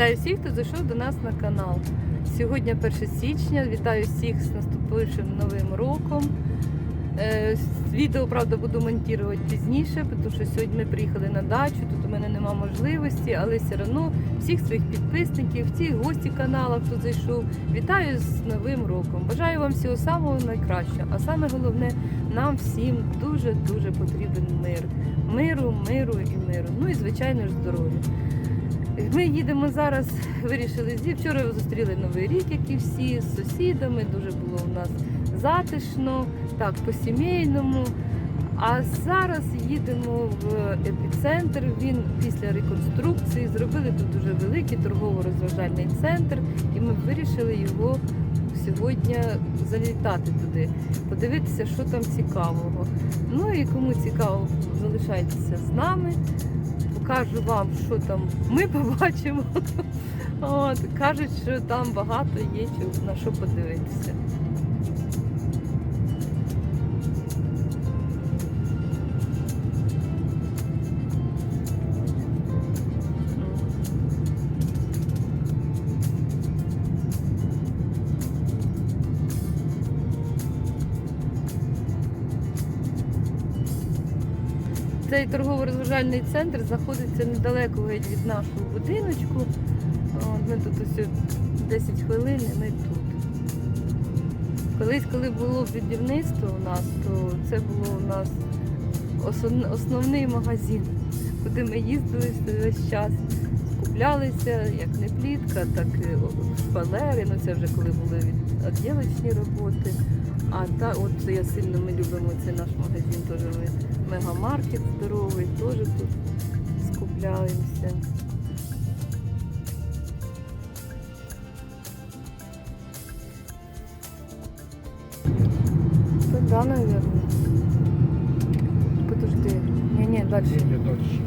Вітаю всіх, хто зайшов до нас на канал. Сьогодні 1 січня. Вітаю всіх з наступившим новим роком. Е, Відео, правда, буду монтувати пізніше, тому що сьогодні ми приїхали на дачу, тут у мене нема можливості, але все одно всіх своїх підписників, всіх гості каналу, хто зайшов, вітаю з Новим роком. Бажаю вам всього самого найкращого. А саме головне, нам всім дуже-дуже потрібен мир. Миру, миру і миру. Ну і звичайно ж здоров'я. Ми їдемо зараз, вирішили зі. Вчора зустріли новий рік, як і всі, з сусідами. Дуже було у нас затишно, так, по-сімейному. А зараз їдемо в епіцентр. Він після реконструкції зробили тут дуже великий торгово-розважальний центр, і ми вирішили його сьогодні залітати туди, подивитися, що там цікавого. Ну і кому цікаво, залишайтеся з нами покажу вам, що там ми побачимо. От, кажуть, що там багато є на що подивитися. Торгово-розважальний центр знаходиться недалеко від нашого будиночку. Ми тут ось 10 хвилин і ми тут. Колись, коли було будівництво у нас, то це було у нас основний магазин, куди ми їздили весь час. Скуплялися як не плітка, так і шпалери. Ну це вже коли були від- відділочні роботи. А та от я сильно ми любимо цей наш магазин, теж ми мегамаркет здоровий, теж тут скупляємося. Да, наверное. Подожди. Ні, ні, далі. Не дальше.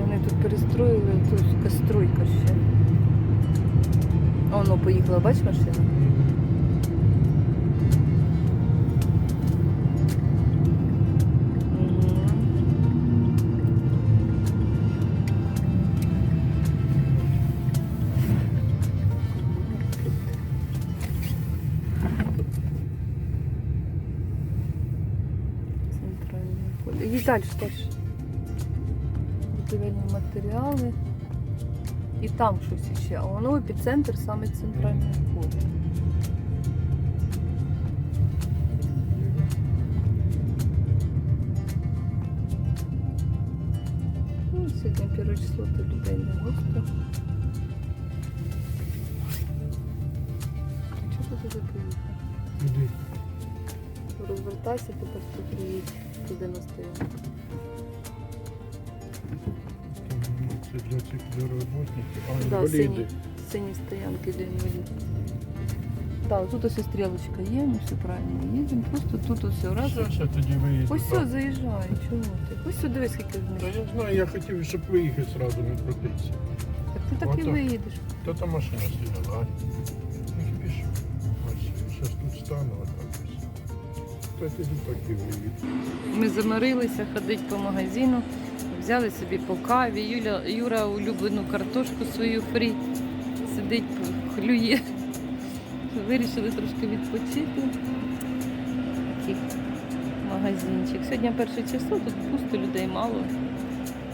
Вони тут перестроїли, тут кастройка ще. Воно поїхала, бач машина? І далі теж. Будівельні матеріали. І там щось ще. А воно епіцентр саме центральний вход. Ну, сьогодні перше число, то людей не густо. Чого ти туди? Розвертайся, тепер тут приїдь туди на стоянку. Це для цих для роботників. А, Да, інваліди. сині, сині стоянки для інвалідів. Так, тут ось і стрілочка є, ми все правильно їдемо. Просто тут ось раз. Що ще тоді виїду? Ось все, заїжджай, чого ти? Ось сюди дивись, скільки в Та я знаю, я хотів, щоб виїхати зразу не крутитися. Так ти так і Ото. виїдеш. Та там машина стояла, а? Ну, пішов. Ось, зараз тут стану, отак Ми замирилися ходити по магазину, взяли собі по каві. Юля, Юра улюблену картошку свою фрі сидить, хлює. Вирішили трошки відпочити. Такий магазинчик. Сьогодні перше число, тут пусто людей мало.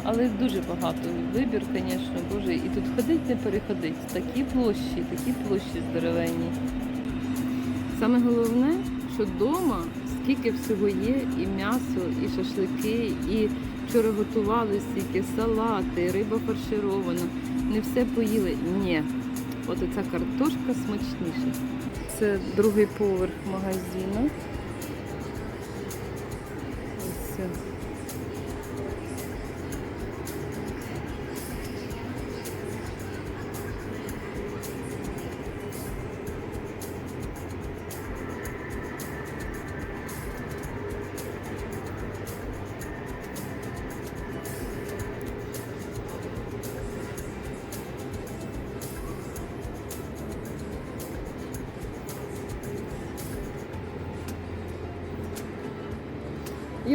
Але дуже багато. Вибір, звісно, боже. І тут ходить, не переходить. Такі площі, такі площі здоровенні. Саме головне, що вдома скільки всього є, і м'ясо, і шашлики, і вчора готували стільки салати, риба фарширована. Не все поїли. Ні. От ця картошка смачніша. Це другий поверх магазину.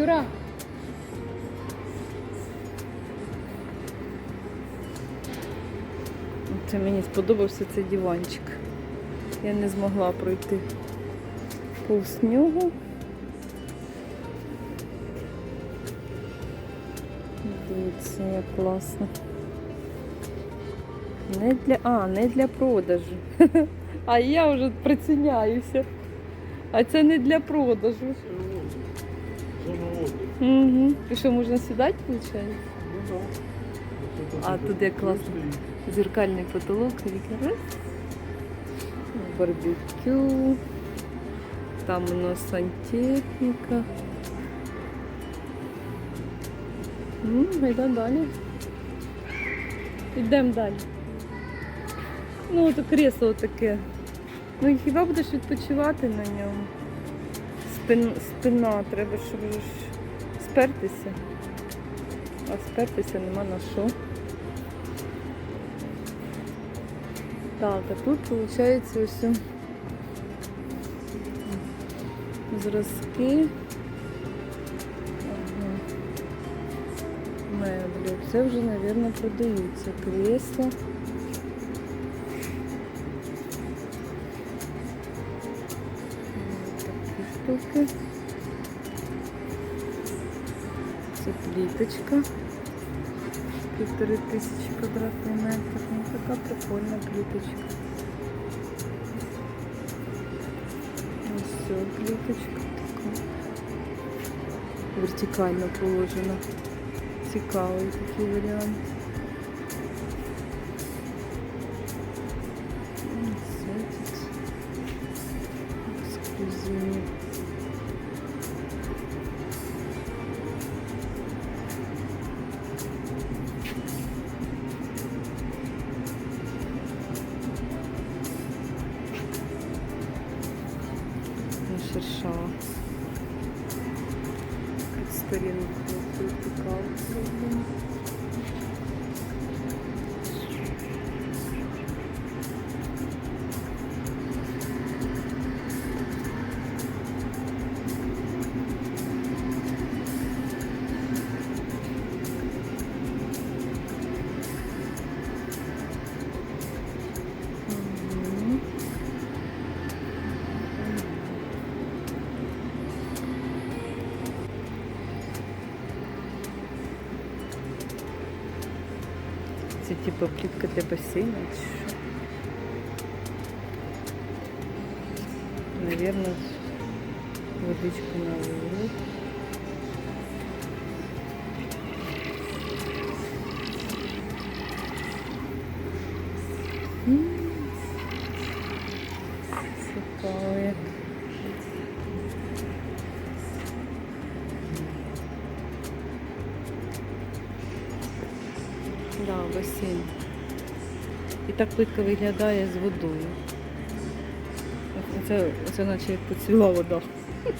Юра. Коротше, мені сподобався цей диванчик. Я не змогла пройти повз нього. Дивіться, як класно. Не для... А, не для продажу. А я вже приціняюся. А це не для продажу. Угу. І що, можна сідати, виходить? Ну да. А тут як класно. стоит. Зеркальний потолок, віки раз. Барбекю. Там у нас сантехніка. Ну, йдемо далі. Йдемо далі. Ну, от кресло таке. Ну хіба будеш відпочивати на ньому? Спин, спина, треба, щоб спертися. А спертися нема на що. Так, а тут виходить ось зразки. Ага. Меблі. Це вже, мабуть, продаються. Кресла. Ось Такі штуки. Це пліточка. Півтори тисячі квадратний метр. Ну, така прикольна пліточка. Ось ця пліточка така. Вертикально положена. Цікавий такий варіант. Типу плитка для басейну Наверное, водичку на М. так плитка виглядає з водою. Оце, оце наче як поцвіла вода.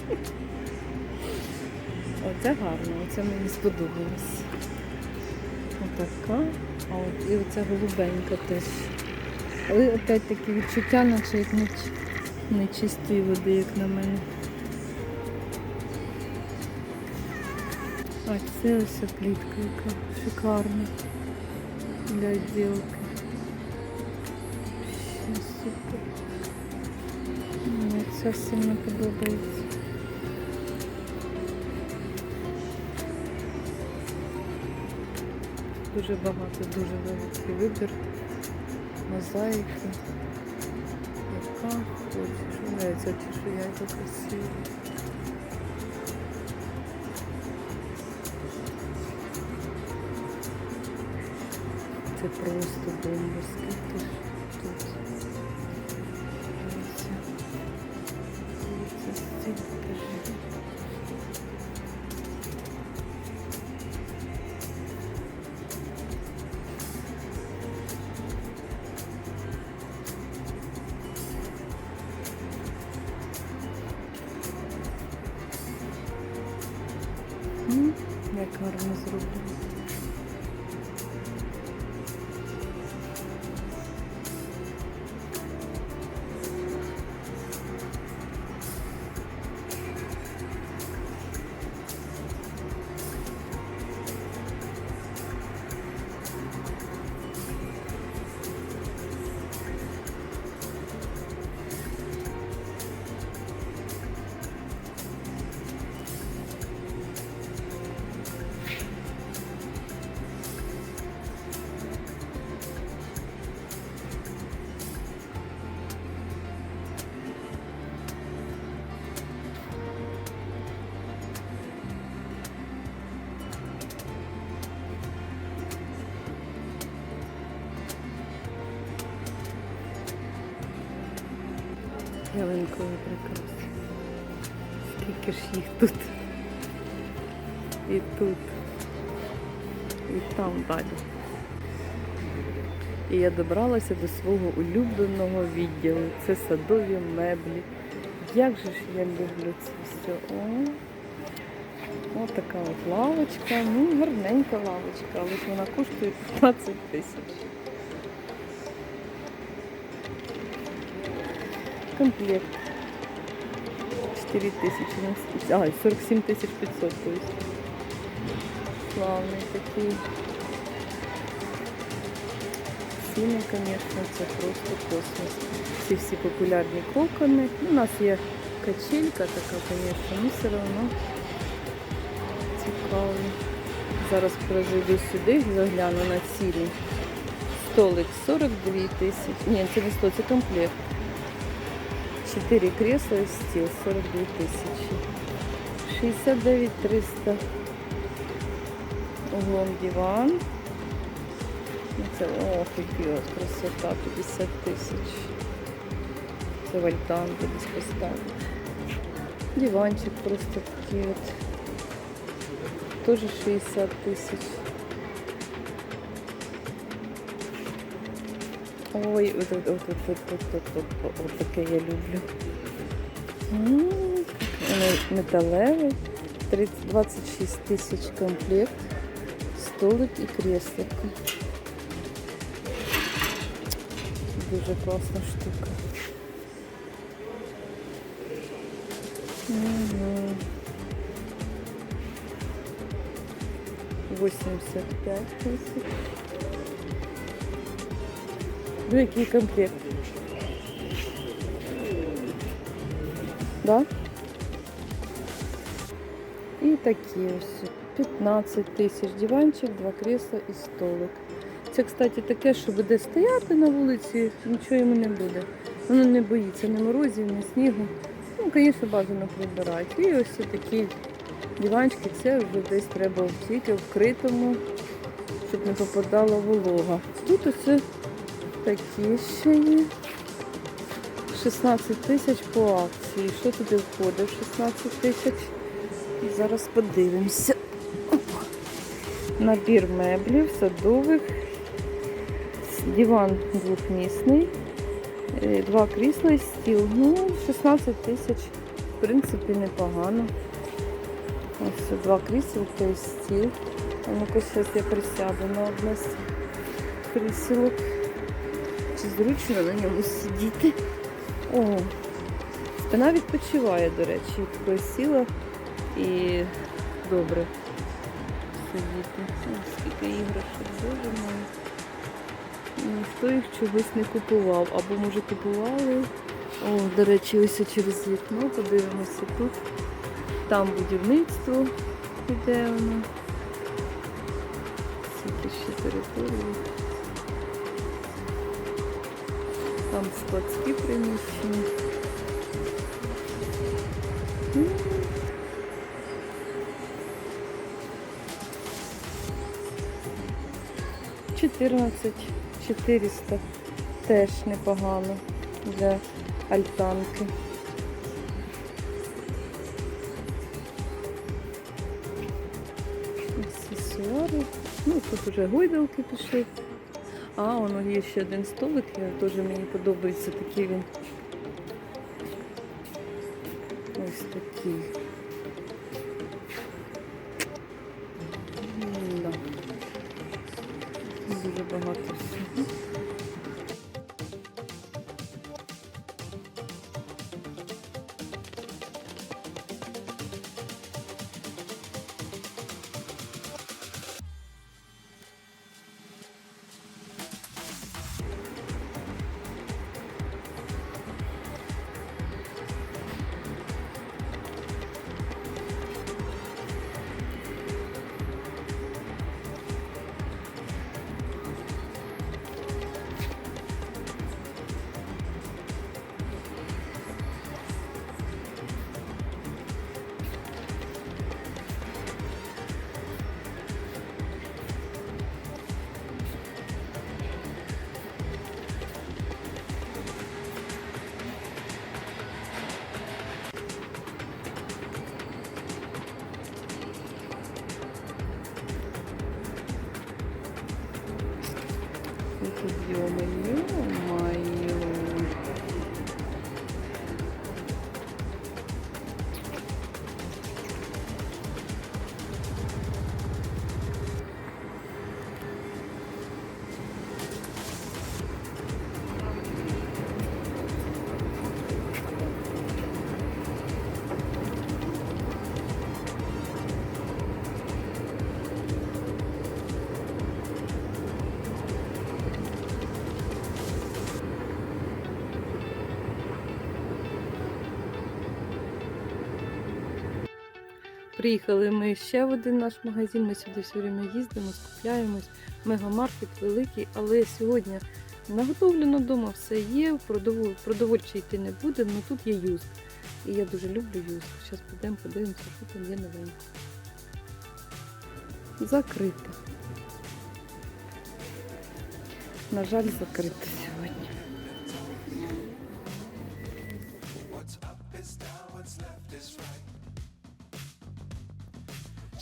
Оце гарно, оце мені сподобалось. Отака. А от і оця голубенька теж. Але опять таке відчуття, наче як не, не води, як на мене. А це ось плітка, яка шикарна для відділки. Це сильно подобається. Дуже багато, дуже великий вибір. Мозаїки. Яка хочеш. Ой, ця чешуя яка красива. Це просто бомба. Скільки ялинкові прикраси. Скільки ж їх тут. І тут. І там далі. І я добралася до свого улюбленого відділу. Це садові меблі. Як же ж я люблю це все. О, Ось така от лавочка. Ну, гарненька лавочка, але ж вона коштує 15 тисяч. Комплект. 4 тисячі. А, 47 тисяч 500, то есть. Славний такий. Ціни, звісно, це просто космос. Ці всі популярні кокони. Ну, У нас є качелька така, звісно, ну все одно цікаво. Зараз пройду сюди, загляну на ціни. Столик 42 тисячі. Ні, це не 100, це комплект. 4 кресла і стіл 42 тисячі. 69 300. Углом диван. Це ох, який от красота, 50 тисяч. Це вальтан десь поставити. Диванчик просто такий от. Тоже 60 тисяч. Ой, от, от, от, от, от, от, от, от, таке я люблю. Металевий. 30, 26 тисяч комплект. Столик і креслико. Дуже класна штука. Угу. 85 тисяч. Ну, який комплект? Да? І такі ось 15 тисяч диванчик, два крісла і столик. Це, кстати, таке, що буде стояти на вулиці, нічого йому не буде. Воно не боїться ні морозів, ні снігу. Ну, звісно, бажано прибирати. І ось такі диванчики, це вже десь треба в вкритому, щоб не попадала волога. Тут ось такі ще є. 16 тисяч по акції. Що туди входить? 16 тисяч. Зараз подивимося. Набір меблів, садових, диван двохмісний, е, два крісла і стіл. Ну, 16 тисяч, в принципі, непогано. Ось два кріселка і стіл. А ну-ка, я присяду на одне з кріселок. Чи зручно на ньому сидіти? О, спина відпочиває, до речі. Такою сіла і добре сидіти. О, скільки іграшок боже мой. Ніхто їх чогось не купував. Або може купували. О, до речі, ось через вікно подивимося тут. Там будівництво іде воно. Скільки ще території. Там складські приміщення. Чотирнадцять чотириста теж непогано для альтанки. Аксесуари. Ну, тут вже гойдалки пішли. А, воно є ще один столик, я теж мені подобається такий він. Ось такий. Приїхали ми ще в один наш магазин. Ми сюди все время їздимо, скупляємось. Мегамаркет великий, але сьогодні наготовлено вдома все є. Продоволь, продовольче йти не будемо, але тут є юз. І я дуже люблю юз. Зараз підемо, подивимося, що там є новеньке. Закрито. На жаль, закрито сьогодні.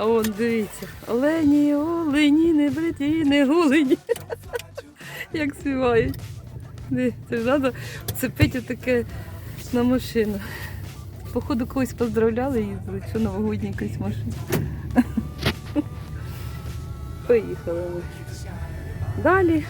А вон дивіться. Олені, олені, не бриті, не гулені. Як співають. Це ж треба вцепити таке на машину. Походу когось поздравляли їздили, що новогодній якась машин. Поїхали ми. Далі